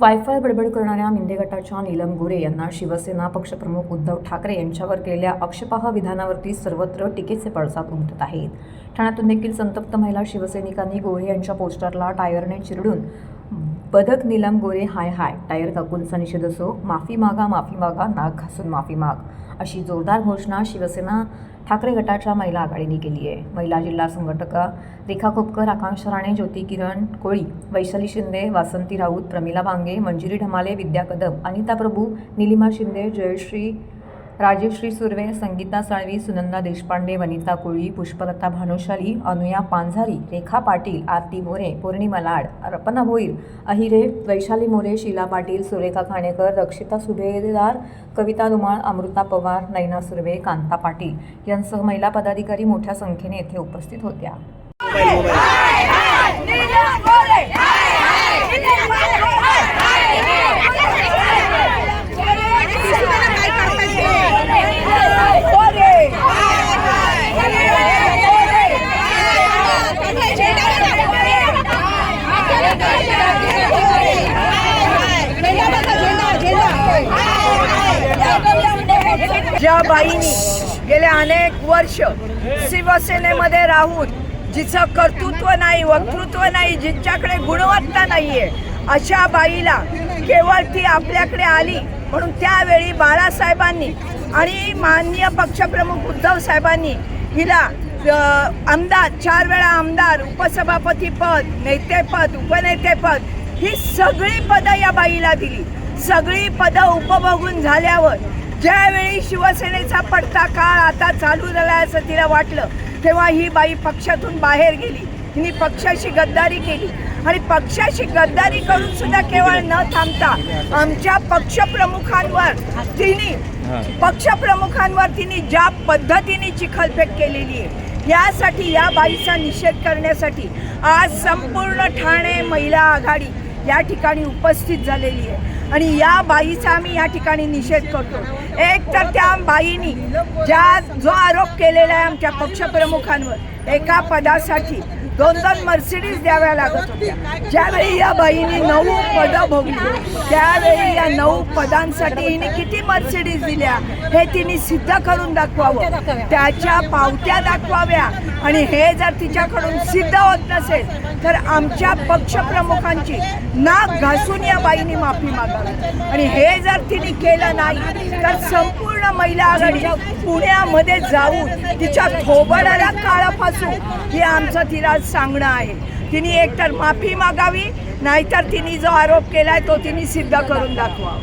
Wifi बडबड करणाऱ्या मिंदे गटाच्या नीलम गोरे यांना शिवसेना पक्षप्रमुख उद्धव ठाकरे यांच्यावर केलेल्या आक्षेपार्ह विधानावरती सर्वत्र टीकेचे पडसाद उमटत आहेत. ठाण्यातून देखील संतप्त महिला शिवसैनिकांनी गोरे यांच्या पोस्टरला टायरने चिरडून पदक नीलम गोरे हाय हाय. टायर काकूंचा निषेध असो माफी मागा माफी मागा नाक घासून माफी माग. अशी जोरदार घोषणा शिवसेना ठाकरे गटाच्या महिला आघाडीने केली आहे. महिला जिल्हा संघटका रेखा खोपकर आकांक्षा राणे ज्योती किरण कोळी वैशाली शिंदे वासंती राऊत प्रमिला भांगे मंजिरी ढमाले विद्या कदम अनिता प्रभू निलिमा शिंदे जयश्री राजेश्री सुर्वे संगीता साळवी सुनंदा देशपांडे वनिता कोळी पुष्पलता भानुशाली अनुया पांझारी रेखा पाटील आरती मोरे पौर्णिमा लाड अर्पणा भोईर अहिरे वैशाली मोरे शीला पाटील सुरेखा खाणेकर रक्षिता सुभेदार कविता धुमाळ अमृता पवार नैना सुर्वे कांता पाटील यांसह महिला पदाधिकारी मोठ्या संख्येने येथे उपस्थित होत्या ज्या बाईनी गेले अनेक वर्ष शिवसेनेमध्ये राहून जिचं कर्तृत्व नाही वक्तृत्व नाही जिच्याकडे गुणवत्ता नाहीये अशा बाईला केवळ ती आपल्याकडे आली. म्हणून त्यावेळी बाळासाहेबांनी आणि माननीय पक्षप्रमुख उद्धव साहेबांनी हिला आमदार चार वेळा आमदार उपसभापती पद नेतेपद उपनेतेपद ही सगळी पदं या बाईला दिली. सगळी पदं उपभोगून झाल्यावर ज्यावेळी शिवसेनेचा पडता काळ आता चालू झाला असं तिला वाटलं तेव्हा ही बाई पक्षातून बाहेर गेली. हिने पक्षाशी गद्दारी केली. आणि पक्षाशी गद्दारी करून सुद्धा केवळ न थांबता आमच्या पक्षप्रमुखांवर तिने पक्षप्रमुखांवर तिने ज्या पद्धतीने चिखलफेक केलेली आहे यासाठी या बाईचा निषेध करण्यासाठी आज संपूर्ण ठाणे महिला आघाडी या ठिकाणी उपस्थित झालेली आहे. आणि या बाईचा आम्ही या ठिकाणी निषेध करतो. एक तर त्या बाईनी ज्या जो आरोप केलेला आहे आमच्या पक्षप्रमुखांवर एका पदासाठी दोन दोन मर्सिडीज द्याव्या लागत होत्या. ज्यावेळी या बाईने नऊ पदं भोगली त्यावेळी या नऊ पदांसाठी हिने किती मर्सिडीज दिल्या हे तिने सिद्ध करून दाखवावं. त्याच्या पावत्या दाखवाव्या. आणि हे जर तिच्याकडून सिद्ध होत नसेल तर आमच्या पक्षप्रमुखांची नाक घासून या बाईने माफी मागावी. आणि हे जर तिने केलं नाही तर संपूर्ण महिला आघाडी पुण्यामध्ये जाऊन तिच्या थोबडाला काळा फासू हे आमचं तिला सांगणं आहे. तिने एकतर माफी मागावी नाहीतर तिने जो आरोप केलाय तो तिने सिद्ध करून दाखवा